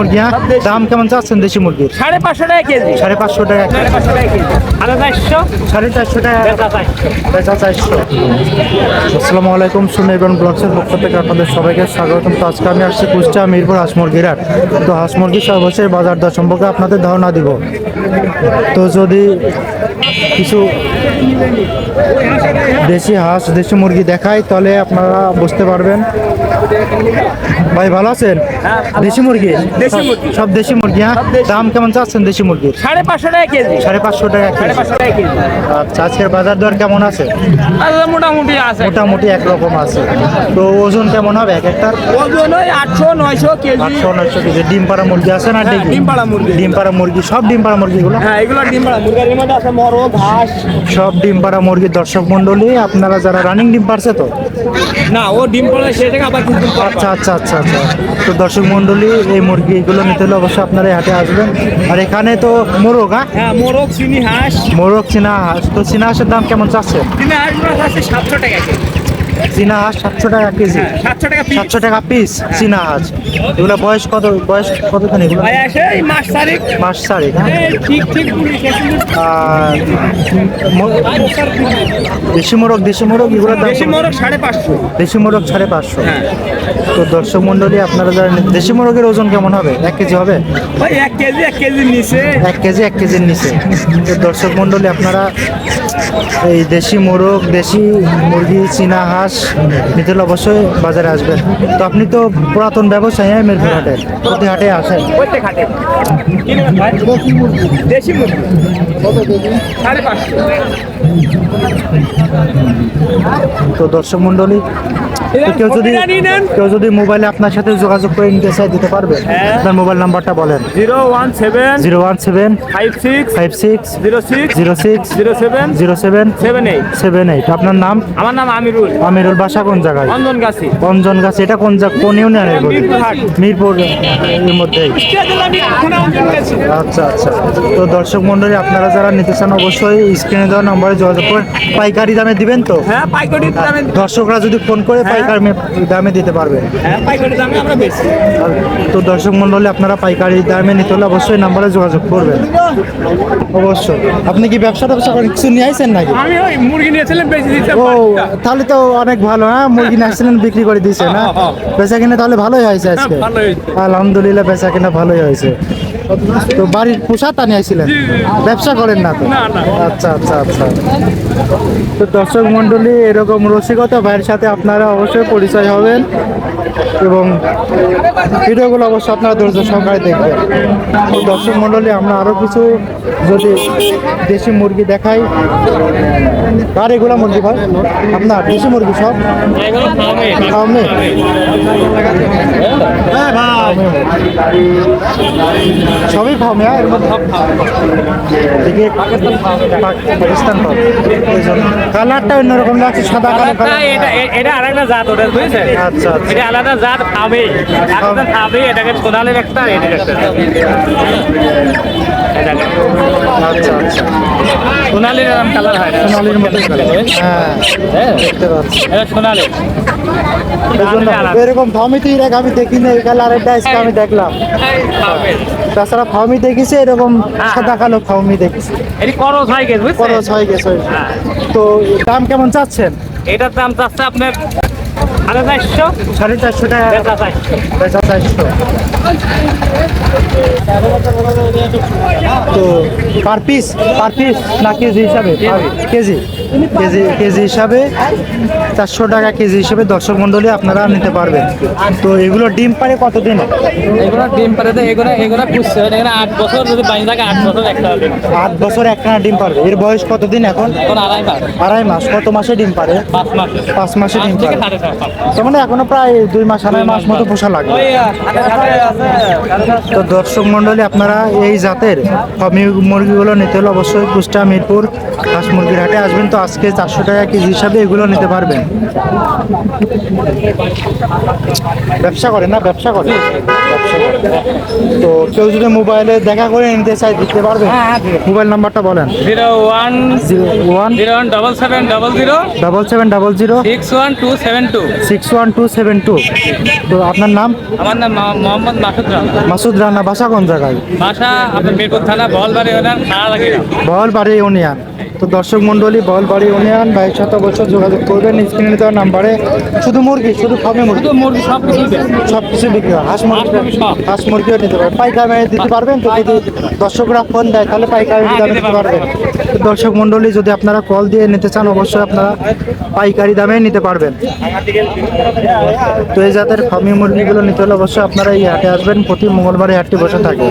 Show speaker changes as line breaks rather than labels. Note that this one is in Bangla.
মুরগি হ্যাঁ দাম কেমন চাচ্ছেন দেশি মুরগির?
সাড়ে পাঁচশো টাকা কেজি।
সাড়ে পাঁচশো টাকা
সাড়ে পাঁচশো টাকা কেজি। সাড়ে চারশো।
সাড়ে চারশো টাকা।
বেচা চারশো।
আসসালামু আলাইকুম সুনির্বাণ ব্লগসের পক্ষ থেকে আপনাদের সবাইকে স্বাগতম। তো আজকে আমি আসছি কুষ্টিয়া মিরপুর হাঁস মুরগির হাট। তো হাঁস মুরগির সর্বশেষ বাজার দর সম্পর্কে আপনাদের ধারণা দিব। তো যদি কিছু দেশি হাঁস দেশি মুরগি দেখাই তাহলে আপনারা বুঝতে পারবেন। ভাই ভালো আছেন? দেশি মুরগি?
দেশি
সব দেশি মুরগি হ্যাঁ? দাম কেমন চাচ্ছেন দেশি মুরগির?
সাড়ে পাঁচশো টাকা কেজি।
সাড়ে পাঁচশো টাকা
সাড়ে
কেজি।
পাঁচশো টাকা কেজি।
আচ্ছা আজকের বাজার দর কেমন আছে?
মোটামুটি আছে।
মোটামুটি একরকম আছে। তো ওজন কেমন হবে এক একটার?
ওজন ওই আটশো নয়শো কেজি।
আটশো নয়শো কেজি। ডিম পাড়া মুরগি আছে না
হ্যাঁ,
ডিম?
ডিম পাড়া মুরগি।
ডিম পাড়া মুরগি সব ডিম পাড়া মুরগিগুলো?
হ্যাঁ এগুলো ডিম পাড়া মুরগির মধ্যে আছে
সব ডিম পাড়া মুরগির দর্শক মন্ডলী আপনারা যারা রানিং ডিম পারছে তো?
না ও ডিম পাড়া সে থেকে আবার
আচ্ছা আচ্ছা আচ্ছা আচ্ছা। তো দর্শক মন্ডলী এই মুরগিগুলো নিতে হলে অবশ্যই আপনারা এই হাটে আসবেন। আর এখানে তো মোরগ হ্যাঁ?
হ্যাঁ মোরগ চিনি হাঁস।
মোরগ চিনা হাঁস তো চিনা হাঁসের দাম কেমন চাচ্ছে?
চিনা হাঁস আছে সাতশো টাকা
চীনা হাঁস সাতশো টাকা কেজি।
হ্যাঁ সাতশো টাকা পিস
সাতশো টাকা পিস চীনা হাঁস। এগুলো বয়স কত বয়স কতখানি এগুলো?
মাস তারিখ
মাস চারেক হ্যাঁ। দেশি মোরগ দেশি মোরগ এগুলোর দাম
দেশি মোরগ সাড়ে পাঁচশো।
দেশি মোরগ সাড়ে পাঁচশো।
হ্যাঁ।
তো দর্শক মন্ডলী আপনারা যারা দেশি মোরগের ওজন কেমন হবে? এক কেজি হবে?
এক কেজি এক কেজি নিচে।
এক কেজি এক কেজির নিচে। তো দর্শক মন্ডলী আপনারা এই দেশি মোরগ দেশি মুরগি চীনা হাঁস নিতে হলে অবশ্যই বাজারে আসবেন তো আপনি তো পুরাতন ব্যবসায়ী হ্যাঁ মিরপুর হাটে? প্রতি হাটে আসেন?
দেশি মুরগি। সাড়ে পাঁচশো।
তো দর্শক মন্ডলী কেউ যদি কেউ যদি মোবাইলে আপনার সাথে যোগাযোগ করে নিতে চায় দিতে পারবে।
হ্যাঁ।
আপনার মোবাইল নাম্বারটা বলেন।
Zero one seven
zero one seven
five six
five six
zero six
zero six
zero seven
zero seven
seven eight.
Seven eight. আপনার নাম?
আমার নাম আমিরুল।
আমিরুল বাসা কোন জায়গায়?
অঞ্জন গাছি
এটা কোন জা- কোন ইউনিয়নের
মিরপুর।
এর মধ্যেই। আচ্ছা আচ্ছা। তো দর্শক মন্ডলী আপনারা যারা নিতে চান অবশ্যই স্ক্রিনে দেওয়া নম্বরে যোগাযোগ করে পাইকারি দামে দিবেন তো?
হ্যাঁ পাইকারি দামে
দর্শকরা যদি ফোন করে পাইকারি দামে দিতে পারবে।
হ্যাঁ পাইকারি দামে আমরা বেশি
তো দর্শক মন্ডলী আপনারা পাইকারি দামে নিতে হলে অবশ্যই নাম্বারে যোগাযোগ করবেন। অবশ্যই। আপনি কি ব্যবসা ট্যাবসা কিছু নিয়ে আসেন নাকি?
আমি ওই মুরগি নিয়েছিলাম বেশি দিতে
ও তাহলে তো অনেক ভালো হ্যাঁ মুরগি ন্যাশনাল বিক্রি করে দিয়েছে না
হ্যাঁ, হ্যাঁ।
বেচা কিনা তাহলে ভালোই হয়েছে আজকে
হ্যাঁ।
আলহামদুলিল্লাহ বেচা কিনা ভালোই হয়েছে তো বাড়ির পোষা তা নিয়ে আসছিলেন ব্যবসা করেন না তো। আচ্ছা আচ্ছা আচ্ছা। তো দর্শক মন্ডলী এরকম রসিকতা ভাইয়ের সাথে আপনারা অবশ্যই পরিচয় হবেন এবং ভিডিওগুলো অবশ্যই আপনারা ধৈর্য সহকারে দেখবেন। তো দর্শক মন্ডলী আমরা আরও কিছু যদি দেশি মুরগি দেখাই কার এগুলো মুরগি ভাই? আপনার দেশি মুরগি সব? সবই ফার্মে হ্যাঁ এর মধ্যে এদিকে পাক- পাকিস্তান জন্য। কালারটা অন্যরকম লাগছে সাদা কালো কালার।
এটা এটা আরেকটা জাত ওটা বুঝছেন?
আচ্ছা আচ্ছা।
এটা আলাদা জাত খাবে আলাদা খাবে এটাকে সোনালের একটা এটার একটা
আচ্ছা আচ্ছা।
সোনালির এরকম কালার হয় না।
সোনালির মতো হ্যাঁ দেখতে পাচ্ছি।
এটা সোনালি।
এরকম তো এর আমি দেখিনি এই কালারের ডাইসকে আমি দেখলাম। তাছাড়া ফার্মি দেখেছি এরকম সাদা কালো ফার্মি দেখেছি।
এটি করস হয় গেছে
খরচ হয়ে গেছে
হ্যাঁ।
তো দাম কেমন চাচ্ছেন?
এটার দাম চাচ্ছে আপনার সাড়ে চারশো।
সাড়ে চারশো টাকা।
বেচা চারশো।
তো পার পিস পার পিস না কেজি হিসাবে? কেজি। কেজি কেজি হিসাবে চারশো টাকা কেজি হিসাবে দর্শক মণ্ডলী আপনারা নিতে পারবেন। তো এগুলো ডিম পারে কতদিন?
এগুলো ডিম পারে তো এগুলো এগুলো পুষছে। আট বছর যদি বাইরে থাকে আট বছর একটা ডিম
আট বছর ডিম পারবে এর বয়স কতদিন এখন?
এখন আড়াই মাস।
আড়াই মাস। কত মাসে ডিম পারে
পাঁচ মাস।
পাঁচ মাসে ডিম পারে তার মানে এখনও প্রায় দুই মাস আড়াই মাস মতো পোষা লাগবে। তো দর্শক মন্ডলী আপনারা এই জাতের মুরগিগুলো নিতে হলে অবশ্যই কুষ্টা মিরপুর হাঁস মুরগির হাটে আসবেন। তো আজকে চারশো টাকা কেজি হিসাবে এগুলো নিতে পারবেন ব্যবসা করে না? ব্যবসা করে? তো কেউ যদি মোবাইলে দেখা করে নিতে চাই দিতে পারবে? মোবাইল নাম্বারটা বলেন।
Zero one
zero one
zero one double seven double zero
double seven double zero
six one two seven two.
Six one two seven two. তো আপনার নাম?
আমার নাম মহ- মোহাম্মদ মাসুদ রানা।
মাসুদ রানা বাসা কোন জায়গায়?
বাসা আপনার মিরপুর থানা বহলবাড়ি লাগে
বহলবাড়ি ইউনিয়ন তো দর্শক মন্ডলী বহলবাড়ি ইউনিয়ন বাইশ শত বছর যোগাযোগ করবেন স্ক্রিনে দেওয়ার নাম্বারে। শুধু মুরগি শুধু ফার্মে মুরগি?
শুধু মুরগি সব কিছু
সব কিছু বিক্রি হয়। হাঁস মুরগি? হাঁস মুরগিও নিতে পারবেন। পাইকারি দিতে পারবেন তো যদি দর্শকরা ফোন দেয় তাহলে পাইকারি
হ্যাঁ,
দামে
দিতে
দিতে পারবেন। তো দর্শক মন্ডলী যদি আপনারা কল দিয়ে নিতে চান অবশ্যই আপনারা পাইকারি দামে নিতে পারবেন। তো এই জাতের ফার্মি মুরগিগুলো নিতে হলে অবশ্যই আপনারা এই হাটে আসবেন। প্রতি মঙ্গলবারে হাটটি বসে থাকে।